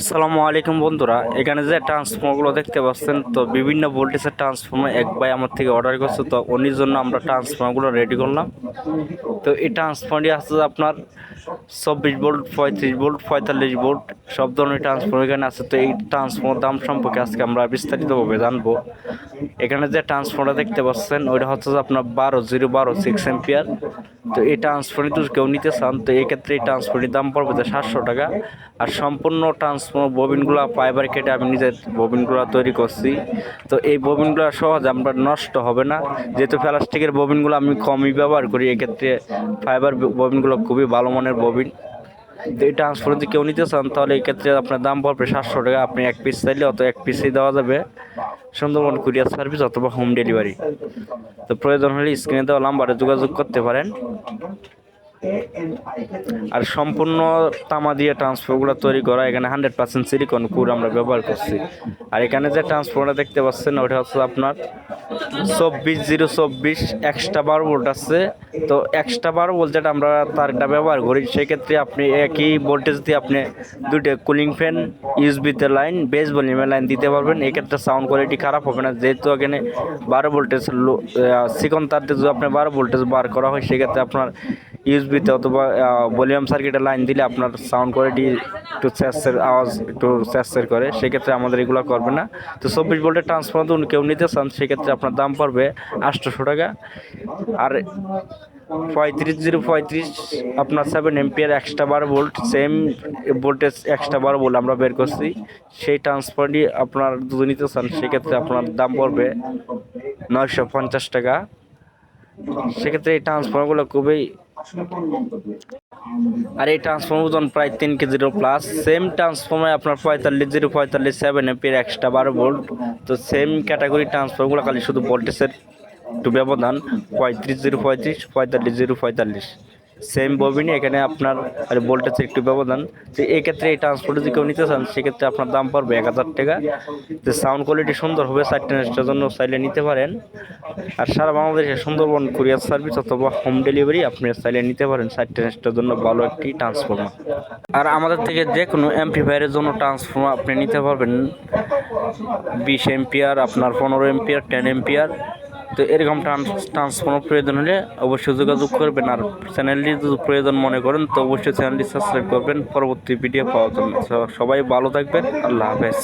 আসসালামু আলাইকুম বন্ধুরা, এখানে যে ট্রান্সফর্মারগুলো দেখতে পাচ্ছেন, তো বিভিন্ন ভোল্টেজের ট্রান্সফর্মার এক ভাই আমার থেকে অর্ডার করছে, তো উনির জন্য আমরা ট্রান্সফর্মারগুলো রেডি করলাম। তো এই ট্রান্সফর্মারটি আসছে আপনার চব্বিশ ভোল্ট পঁয়ত্রিশ ভোল্ট পঁয়তাল্লিশ ভোল্ট সব ধরনের ট্রান্সফর্মার এখানে আছে। তো এই ট্রান্সফর্মার দাম সম্পর্কে আজকে আমরা বিস্তারিতভাবে জানব। এখানে যে ট্রান্সফর্মার দেখতে পাচ্ছেন, ওইটা হচ্ছে যে আপনার বারো জিরো বারো সিক্স এম্পিয়ার তো এই ট্রান্সফারটি যদি কেউ নিতে চান, তো এক্ষেত্রে এই ট্রান্সফারটির দাম পড়বে সাতশো টাকা। আর সম্পূর্ণ ট্রান্সফর্মার ববিনগুলো ফাইবার কেটে আমি নিজের ববিনগুলো তৈরি করছি। তো এই ববিনগুলো সহজ, আমরা নষ্ট হবে না। যেহেতু প্লাস্টিকের ববিনগুলো আমি কমই ব্যবহার করি, এক্ষেত্রে ফাইবার ববিনগুলো খুবই ভালো মানের ববিন। তো এই ট্রান্সফার যদি কেউ নিতে চান, তাহলে এক্ষেত্রে আপনার দাম পড়বে সাতশো টাকা। আপনি এক পিস চাইলে অত এক পিসই দেওয়া যাবে। সুন্দরবন কুরিয়ার সার্ভিস অথবা হোম ডেলিভারি তো প্রয়োজন হলে স্ক্রিনে দেওয়া নাম্বারে যোগাযোগ করতে পারেন। আর সম্পূর্ণ তামা দিয়ে ট্রান্সফারগুলো তৈরি করা, এখানে হান্ড্রেড পার্সেন্ট সিলিকন কুর আমরা ব্যবহার করছি। আর এখানে যে ট্রান্সফারটা দেখতে পাচ্ছেন, ওটা হচ্ছে আপনার চব্বিশ জিরো চব্বিশ এক্সট্রা বার ভোল্ট আছে। তো এক্সট্রা বার ভোল্ট যেটা আমরা তারটা ব্যবহার করি, সেক্ষেত্রে আপনি একই ভোল্টেজ দিয়ে আপনি দুটো কুলিং ফ্যান ইউসবিতে লাইন বেস ভলিউমের লাইন দিতে পারবেন। এক্ষেত্রে সাউন্ড কোয়ালিটি খারাপ হবে না। যেহেতু এখানে বারো ভোল্টেজ লো সিকন তার দিয়ে যদি বারো ভোল্টেজ বার করা হয়, সেক্ষেত্রে আপনার ইউসবিতে অথবা ভলিউম সার্কিটে লাইন দিলে আপনার সাউন্ড কোয়ালিটি একটু স্যাসের আওয়াজ একটু স্যাসের করে, সেক্ষেত্রে আমাদের এগুলো করবে না। তো চব্বিশ ভোল্টের ট্রান্সফর্মার কেউ নিতে চান, সেক্ষেত্রে আপনার দাম পড়বে আটশোশো টাকা। আর পঁয়ত্রিশ জিরো পঁয়ত্রিশ, আপনার সেভেন এমপিয়ার এক্সট্রা বারো ভোল্ট সেম ভোল্টেজ এক্সট্রা বারো ভোল্ট আমরা বের করছি। সেই ট্রান্সফারটি আপনার যদি নিতে চান, সেক্ষেত্রে আপনার দাম পড়বে নয়শো পঞ্চাশ টাকা। সেক্ষেত্রে এই ট্রান্সফর্মারগুলো খুবই আর এই ট্রান্সফর্ম ওজন প্রায় তিন কেজির প্লাস সেম ট্রান্সফর্মে আপনার পঁয়তাল্লিশ, জিরো পঁয়তাল্লিশ সেভেন এমপির এক্সট্রা বারো ভোল্ট তো সেম ক্যাটাগরি ট্রান্সফর্মগুলো খালি শুধু ভোল্টেজের একটু ব্যবধান, পঁয়ত্রিশ, জিরো পঁয়ত্রিশ, পঁয়তাল্লিশ, জিরো পঁয়তাল্লিশ। সেম ববিনে এখানে আপনার, আর ভোল্টেজের একটু ব্যবধান তো এই ক্ষেত্রে এই ট্রান্সপোর্ট যদি কেউ নিতে চান, সেক্ষেত্রে আপনার দাম পড়বে এক হাজার টাকা। তো সাউন্ড কোয়ালিটি সুন্দর হবে নেস্টের জন্য চাইলে নিতে পারেন। আর সারা বাংলাদেশে সুন্দরবন কুরিয়ার সার্ভিস অথবা হোম ডেলিভারি আপনি চাইলে নিতে পারেন চারটে নেস্টের জন্য ভালো একটি ট্রান্সফর্মার আর আমাদের থেকে যে কোনো এমপ্লিফায়ারের জন্য ট্রান্সফর্মার আপনি নিতে পারবেন। বিশ এমপিয়ার আপনার পনেরো এমপিয়ার টেন এমপিয়ার তো এরকম ট্রান্সফর্মার প্রয়োজন হলে অবশ্যই যোগাযোগ করবেন আর চ্যানেলটি যদি প্রয়োজন মনে করেন, তো অবশ্যই চ্যানেলটি সাবস্ক্রাইব করবেন। পরবর্তী ভিডিও পাওয়ার জন্য। সবাই ভালো থাকবেন। আল্লাহ হাফেজ।